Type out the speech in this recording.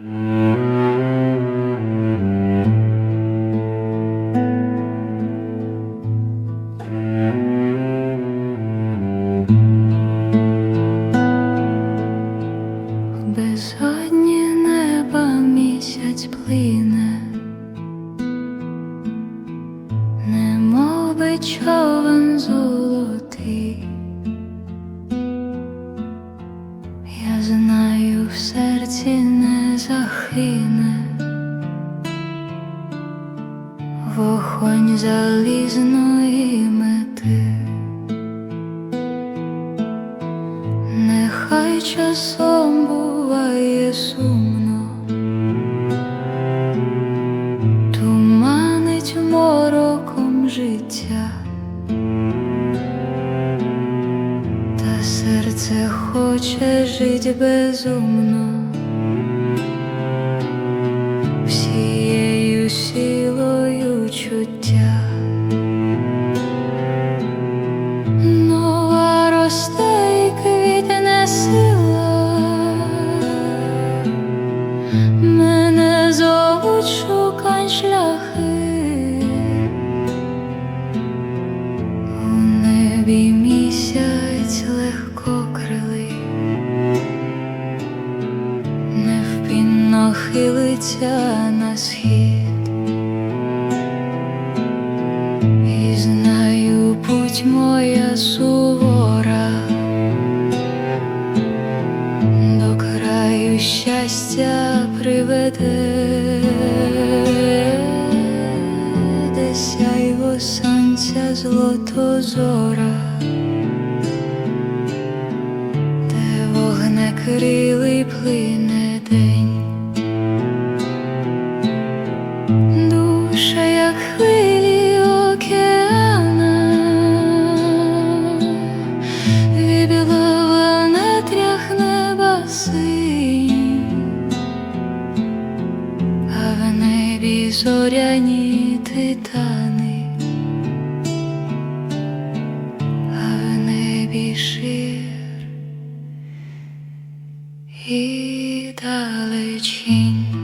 Безодні неба місяць плине, немов. Я знаю, в серці не захине вогонь залізної мети. Нехай часом буває сумно, туманить мороком життя, та серце хоче жить безумно, хилиться на схід. І знаю, путь моя сувора, до краю щастя приведе, де сяйво сонця злотозора, де вогнекрилий плине день. Неба а в небі зоряні титани, а в небі шир і далечінь.